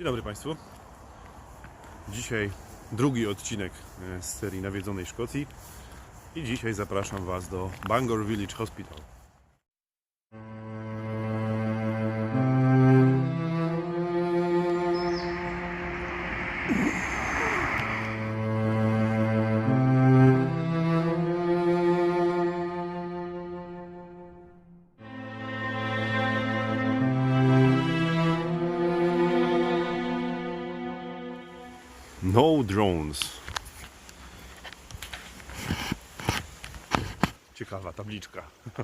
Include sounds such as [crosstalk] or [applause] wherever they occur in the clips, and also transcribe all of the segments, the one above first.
Dzień dobry Państwu. Dzisiaj drugi odcinek e, z serii Nawiedzonej Szkocji i dzisiaj zapraszam Was do Bangor Village Hospital. No drones. Ciekawa tabliczka. [laughs]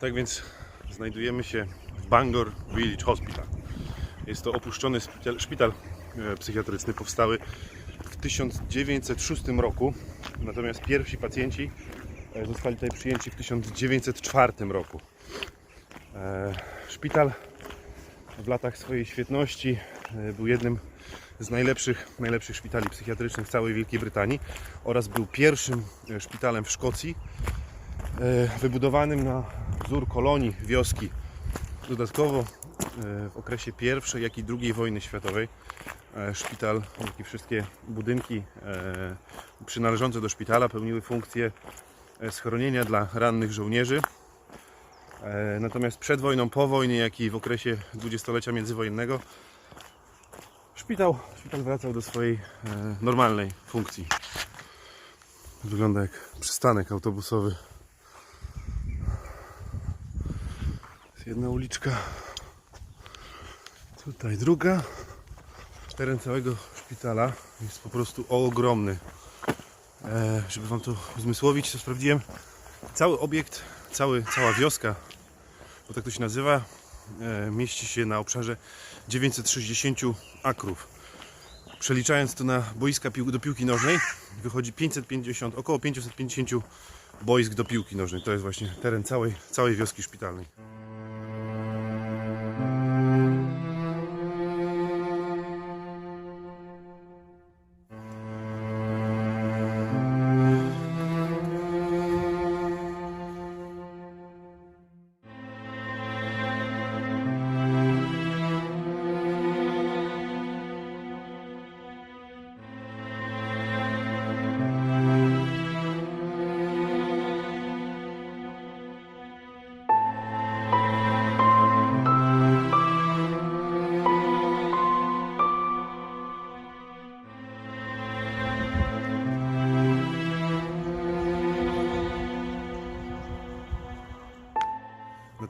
Tak więc znajdujemy się w Bangor Village Hospital. Jest to opuszczony szpital, szpital e, psychiatryczny powstały w 1906 roku. Natomiast pierwsi pacjenci zostali tutaj przyjęci w 1904 roku. E, Szpital w latach swojej świetności e, był jednym z najlepszych, najlepszych szpitali psychiatrycznych całej Wielkiej Brytanii oraz był pierwszym e, szpitalem w Szkocji e, wybudowanym na wzór kolonii wioski. Dodatkowo e, w okresie I jak i II wojny światowej e, szpital, jak i wszystkie budynki e, przynależące do szpitala pełniły funkcję e, schronienia dla rannych żołnierzy. E, Natomiast przed wojną, po wojnie, jak i w okresie dwudziestolecia międzywojennego szpital, szpital wracał do swojej e, normalnej funkcji. Wygląda jak przystanek autobusowy. Jest jedna uliczka, tutaj druga. Teren całego szpitala jest po prostu ogromny. E, żeby Wam to uzmysłowić, to sprawdziłem. Cały obiekt, cały, cała wioska, bo tak to się nazywa, e, mieści się na obszarze 960 akrów. Przeliczając to na boiska do piłki nożnej, wychodzi 550, około 550 boisk do piłki nożnej. To jest właśnie teren całej, całej wioski szpitalnej.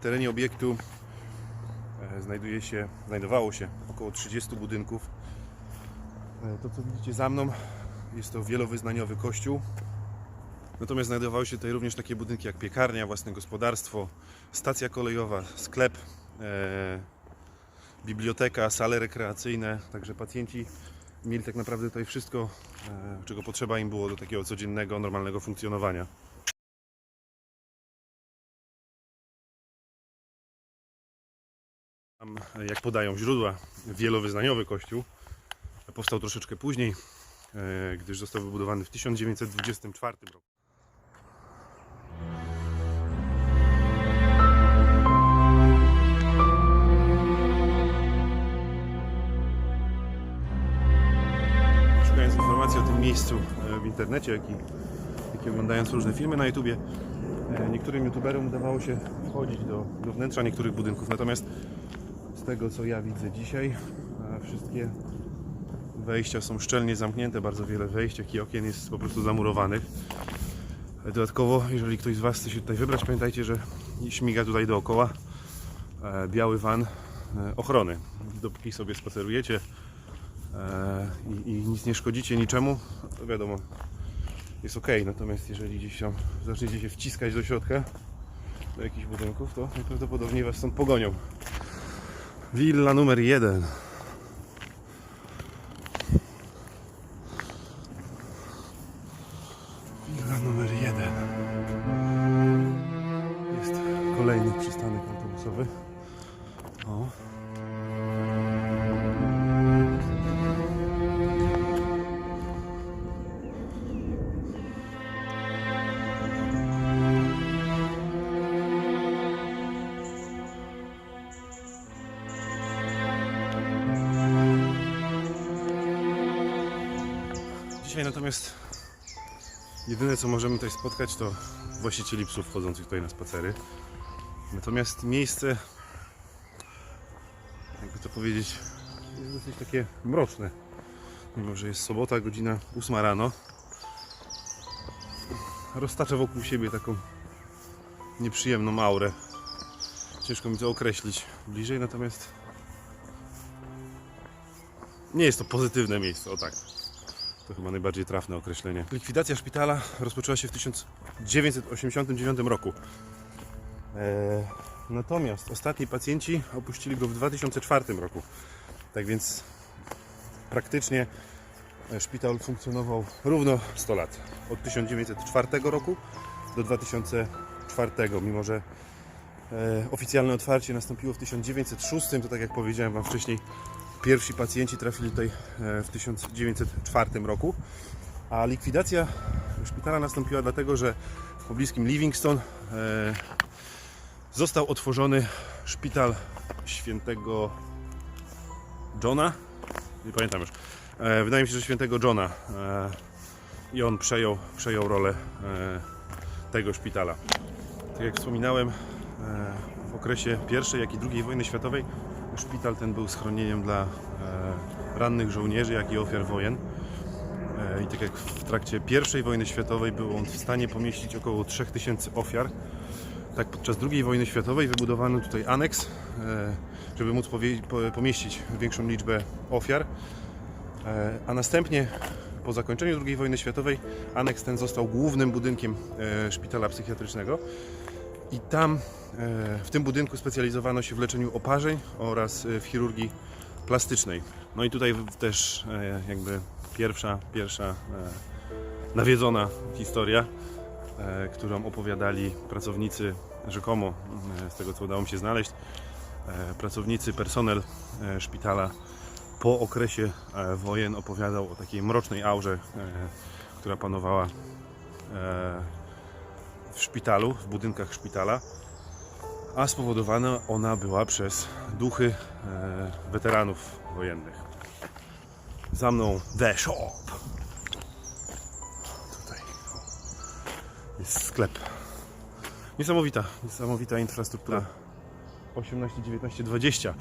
Terenie obiektu e, znajduje się, znajdowało się około 30 budynków. E, To co widzicie za mną jest to wielowyznaniowy kościół. Natomiast znajdowały się tutaj również takie budynki jak piekarnia, własne gospodarstwo, stacja kolejowa, sklep, e, biblioteka, sale rekreacyjne. Także pacjenci mieli tak naprawdę tutaj wszystko, e, czego potrzeba im było do takiego codziennego, normalnego funkcjonowania. Jak podają źródła, wielowyznaniowy kościół powstał troszeczkę później, e, gdyż został wybudowany w 1924 roku. Szukając informacji o tym miejscu e, w internecie, jak i, jak i oglądając różne filmy na YouTubie, e, niektórym youtuberom udawało się wchodzić do, do wnętrza niektórych budynków, natomiast tego co ja widzę dzisiaj, wszystkie wejścia są szczelnie zamknięte, bardzo wiele wejść, jak i okien jest po prostu zamurowanych. Dodatkowo, jeżeli ktoś z Was chce się tutaj wybrać, pamiętajcie, że śmiga tutaj dookoła e, biały van e, ochrony. Dopóki sobie spacerujecie e, i, i nic nie szkodzicie niczemu, to wiadomo, jest ok. Natomiast jeżeli gdzieś tam zaczniecie się wciskać do środka, do jakichś budynków, to najprawdopodobniej Was stąd pogonią. Willa numer jeden. Dzisiaj natomiast jedyne co możemy tutaj spotkać to właścicieli psów wchodzących tutaj na spacery. Natomiast miejsce, jakby to powiedzieć, jest dosyć takie mroczne. Mimo, że jest sobota, godzina 8 rano. Roztacza wokół siebie taką nieprzyjemną aurę. Ciężko mi to określić bliżej, natomiast nie jest to pozytywne miejsce, o tak. To chyba najbardziej trafne określenie. Likwidacja szpitala rozpoczęła się w 1989 roku. Eee, natomiast ostatni pacjenci opuścili go w 2004 roku. Tak więc praktycznie e, szpital funkcjonował równo 100 lat. Od 1904 roku do 2004, mimo że e, oficjalne otwarcie nastąpiło w 1906, to tak jak powiedziałem Wam wcześniej, pierwsi pacjenci trafili tutaj e, w 1904 roku, a likwidacja szpitala nastąpiła dlatego, że w pobliskim Livingston e, został otworzony szpital świętego Johna. Nie pamiętam już. E, wydaje mi się, że świętego Johna. I on przejął, przejął rolę tego szpitala. Tak jak wspominałem, w okresie I jak i II wojny światowej szpital ten był schronieniem dla e, rannych żołnierzy, jak i ofiar wojen. E, I tak jak w trakcie I wojny światowej był on w stanie pomieścić około 3000 ofiar, tak podczas II wojny światowej wybudowano tutaj aneks, e, żeby móc pomieścić większą liczbę ofiar. A następnie po zakończeniu II wojny światowej aneks ten został głównym budynkiem szpitala psychiatrycznego. I tam e, w tym budynku specjalizowano się w leczeniu oparzeń oraz e, w chirurgii plastycznej. No i tutaj też e, jakby pierwsza, pierwsza nawiedzona historia, którą opowiadali pracownicy rzekomo, z tego co udało mi się znaleźć, pracownicy, personel szpitala po okresie wojen opowiadał o takiej mrocznej aurze, która panowała w szpitalu, w budynkach szpitala, a spowodowana ona była przez duchy e, weteranów wojennych. Za mną The Shop. Tutaj jest sklep. Niesamowita, niesamowita infrastruktura. 18, 19, 20.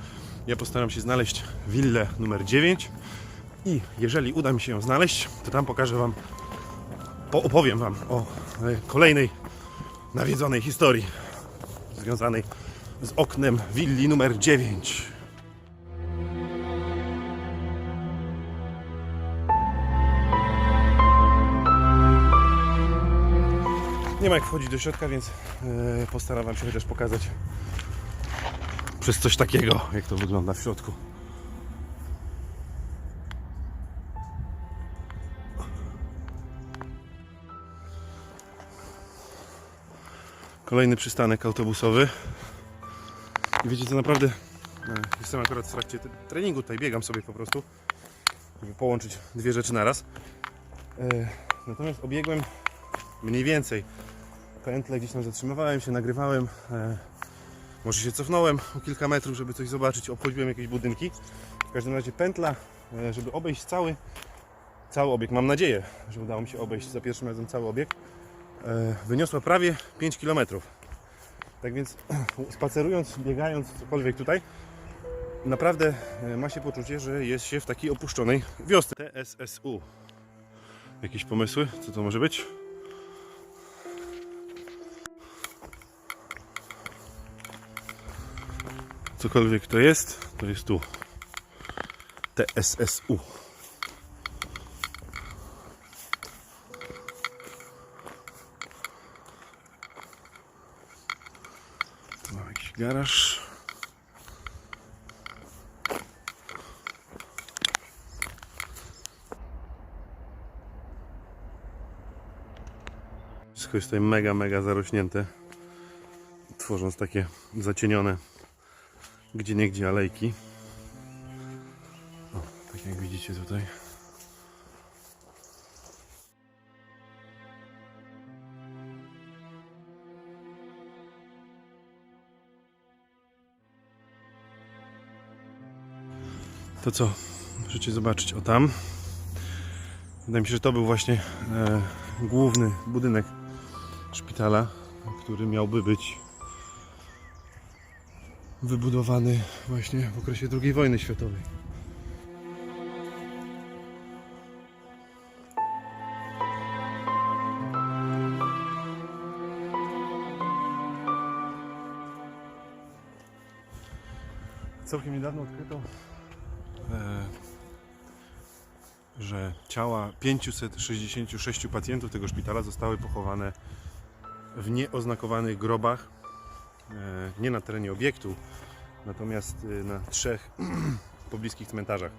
Ja postaram się znaleźć willę numer 9 i jeżeli uda mi się ją znaleźć, to tam pokażę Wam, po- opowiem Wam o e, kolejnej nawiedzonej historii związanej z oknem willi numer 9. Nie ma jak wchodzić do środka, więc e, postaram Wam się chociaż pokazać przez coś takiego, jak to wygląda w środku. Kolejny przystanek autobusowy. I wiecie co, naprawdę e, jestem akurat w trakcie treningu, tutaj biegam sobie po prostu, żeby połączyć dwie rzeczy naraz. E, Natomiast obiegłem mniej więcej pętlę, gdzieś tam zatrzymywałem się, nagrywałem. e, Może się cofnąłem o kilka metrów, żeby coś zobaczyć, obchodziłem jakieś budynki. W każdym razie pętla, żeby obejść cały, cały obieg, mam nadzieję, że udało mi się obejść za pierwszym razem cały obieg, wyniosła prawie 5 km. Tak więc [clears throat] spacerując, biegając, cokolwiek tutaj, naprawdę e, ma się poczucie, że jest się w takiej opuszczonej wiosce. TSSU. Jakieś pomysły? Co to może być? Cokolwiek to jest, to jest tu. TSSU. Garaż. Wszystko jest tutaj mega, mega zarośnięte. Tworząc takie zacienione gdzie niegdzie alejki. O, tak jak widzicie tutaj. To co? Możecie zobaczyć o tam. Wydaje mi się, że to był właśnie e, główny budynek szpitala, który miałby być wybudowany właśnie w okresie II wojny światowej. Całkiem niedawno odkryto, że ciała 566 pacjentów tego szpitala zostały pochowane w nieoznakowanych grobach, e, nie na terenie obiektu, natomiast e, na trzech [clears throat] pobliskich cmentarzach.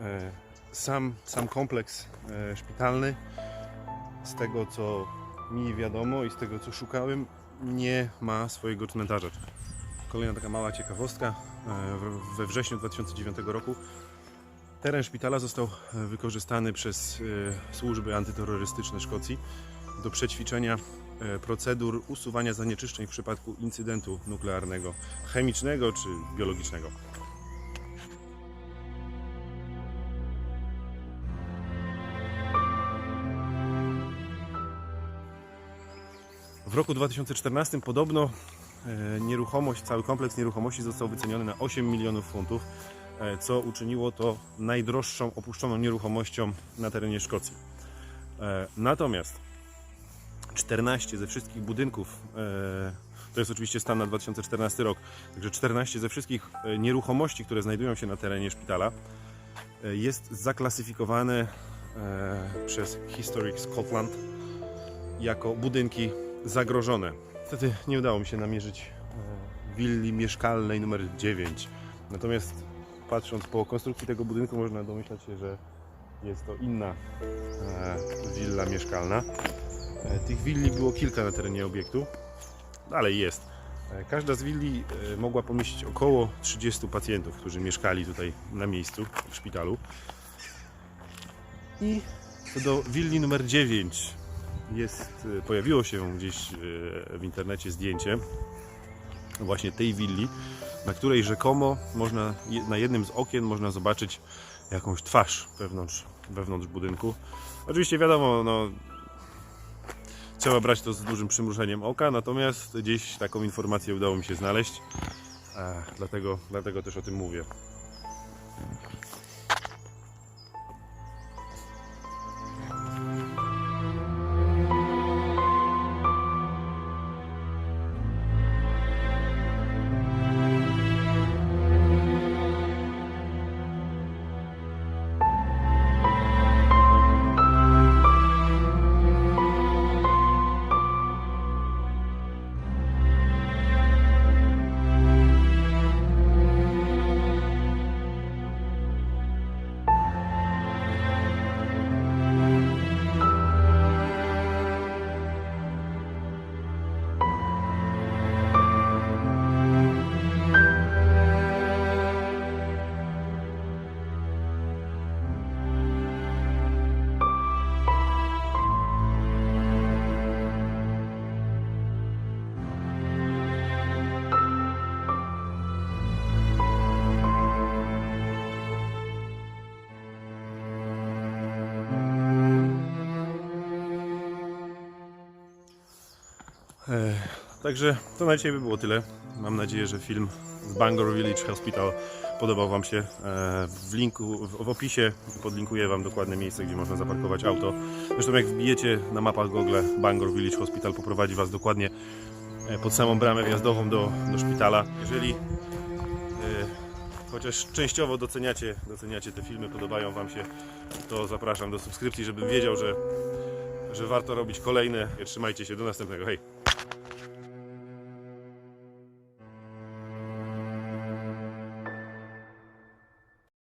E, Sam, sam kompleks szpitalny, z tego co mi wiadomo i z tego co szukałem, nie ma swojego cmentarza. Kolejna taka mała ciekawostka. We wrześniu 2009 roku teren szpitala został e, wykorzystany przez e, służby antyterrorystyczne Szkocji do przećwiczenia e, procedur usuwania zanieczyszczeń w przypadku incydentu nuklearnego, chemicznego czy biologicznego. W roku 2014 podobno nieruchomość, cały kompleks nieruchomości został wyceniony na 8 milionów funtów, co uczyniło to najdroższą opuszczoną nieruchomością na terenie Szkocji. E, Natomiast 14 ze wszystkich budynków, e, to jest oczywiście stan na 2014 rok, także 14 ze wszystkich e, nieruchomości, które znajdują się na terenie szpitala, e, jest zaklasyfikowane e, przez Historic Scotland jako budynki zagrożone. Niestety nie udało mi się namierzyć e, willi mieszkalnej numer 9. Natomiast patrząc po konstrukcji tego budynku można domyślać się, że jest to inna e, willa mieszkalna. E, Tych willi było kilka na terenie obiektu. Dalej jest. E, Każda z willi mogła pomieścić około 30 pacjentów, którzy mieszkali tutaj na miejscu w szpitalu. I co do willi numer 9 jest, pojawiło się gdzieś w internecie zdjęcie właśnie tej willi, na której rzekomo można, na jednym z okien można zobaczyć jakąś twarz wewnątrz, wewnątrz budynku. Oczywiście wiadomo, no, trzeba brać to z dużym przymrużeniem oka, natomiast gdzieś taką informację udało mi się znaleźć, dlatego, dlatego też o tym mówię. Także to na dzisiaj by było tyle. Mam nadzieję, że film z Bangor Village Hospital podobał Wam się. E, W linku, w opisie podlinkuję Wam dokładne miejsce, gdzie można zaparkować auto. Zresztą jak wbijecie na mapach Google Bangor Village Hospital, poprowadzi Was dokładnie e, pod samą bramę wjazdową do, do szpitala. Jeżeli e, chociaż częściowo doceniacie, doceniacie te filmy, podobają Wam się, to zapraszam do subskrypcji, żebym wiedział, że, że warto robić kolejne. Trzymajcie się, do następnego. Hej!